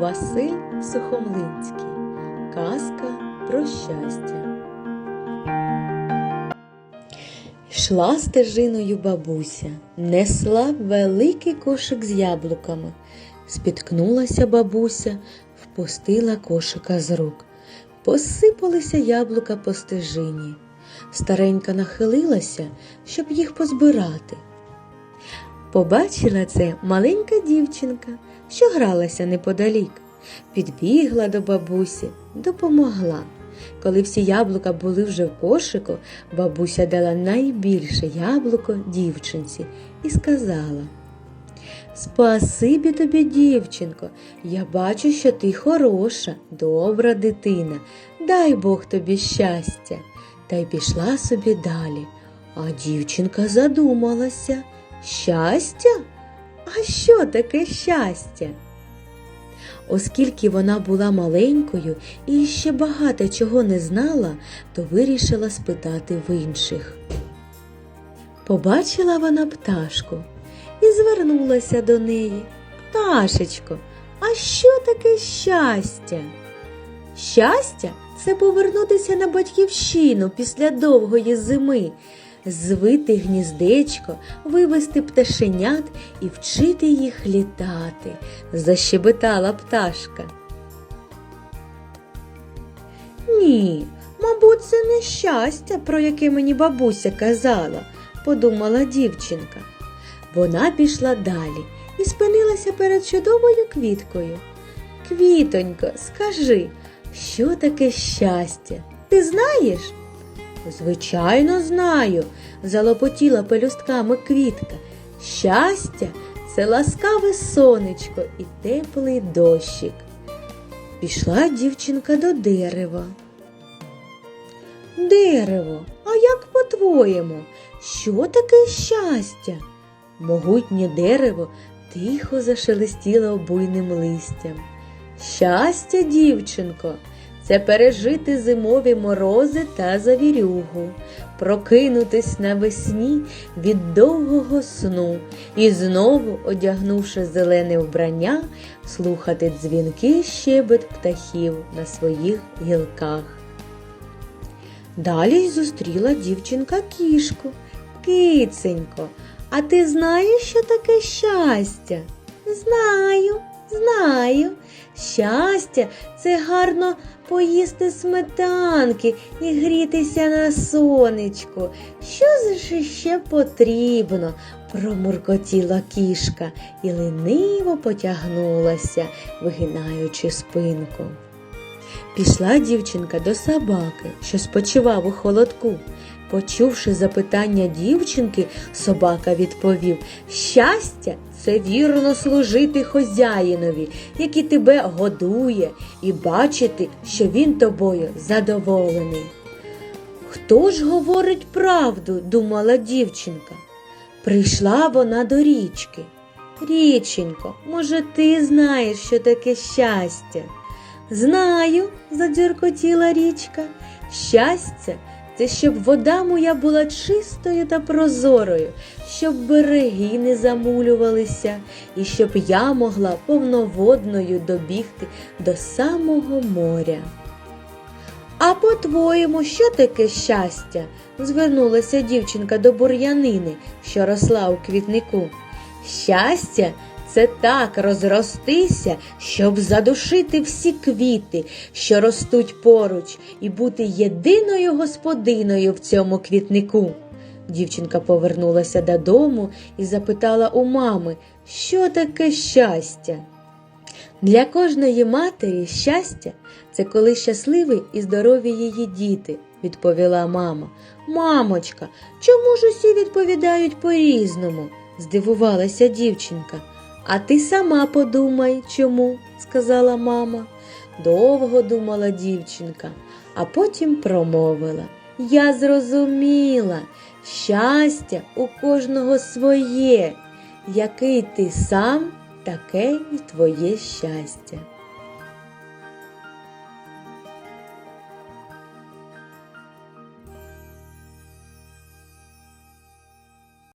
Василь Сухомлинський. Казка про щастя. Йшла стежиною бабуся, несла великий кошик з яблуками. Спіткнулася бабуся, впустила кошика з рук. Посипалися яблука по стежині. Старенька нахилилася, щоб їх позбирати. Побачила це маленька дівчинка, що гралася неподалік. Підбігла до бабусі, допомогла. Коли всі яблука були вже в кошику, бабуся дала найбільше яблуко дівчинці і сказала Спасибі тобі, дівчинко, я бачу, що ти хороша, добра дитина. Дай Бог тобі щастя. Та й пішла собі далі. А дівчинка задумалася. Щастя? А що таке щастя? Оскільки вона була маленькою і ще багато чого не знала, то вирішила спитати в інших. Побачила вона пташку і звернулася до неї. Пташечко, а що таке щастя? Щастя це повернутися на батьківщину після довгої зими, звити гніздечко, вивести пташенят і вчити їх літати, защебетала пташка. Ні, мабуть, це не щастя, про яке мені бабуся казала, подумала дівчинка. Вона пішла далі і спинилася перед чудовою квіткою. Квітонько, скажи, що таке щастя? Ти знаєш? Звичайно, знаю, залопотіла пелюстками квітка. Щастя це ласкаве сонечко і теплий дощик. Пішла дівчинка до дерева. Дерево, а як по-твоєму? Що таке щастя? Могутнє дерево тихо зашелестіло буйним листям. Щастя, дівчинко, це пережити зимові морози та завірюгу, прокинутись навесні від довгого сну і знову, одягнувши зелене вбрання, слухати дзвінки щебет птахів на своїх гілках. Далі й зустріла дівчинка кішку. Киценько, а ти знаєш, що таке щастя? Знаю, знаю. Щастя це гарно поїсти сметанки і грітися на сонечку. Що ж ще потрібно? промуркотіла кішка і лениво потягнулася, вигинаючи спинку. Пішла дівчинка до собаки, що спочивав у холодку. Почувши запитання дівчинки, собака відповів Щастя це вірно служити хозяїнові, який тебе годує, і бачити, що він тобою задоволений. Хто ж говорить правду? думала дівчинка. Прийшла вона до річки. Річенько, може, ти знаєш, що таке щастя? Знаю, задзюркотіла річка. Щастя це щоб вода моя була чистою та прозорою, щоб береги не замулювалися, і щоб я могла повноводною добігти до самого моря. А по-твоєму, що таке щастя? звернулася дівчинка до бур'янини, що росла у квітнику. Щастя це так розростися, щоб задушити всі квіти, що ростуть поруч, і бути єдиною господиною в цьому квітнику. Дівчинка повернулася додому і запитала у мами, що таке щастя. Для кожної матері щастя це коли щасливі і здорові її діти, відповіла мама. Мамочка, чому ж усі відповідають по-різному? здивувалася дівчинка. А ти сама подумай, чому, сказала мама. Довго думала дівчинка, а потім промовила. Я зрозуміла, щастя у кожного своє, який ти сам, таке й твоє щастя.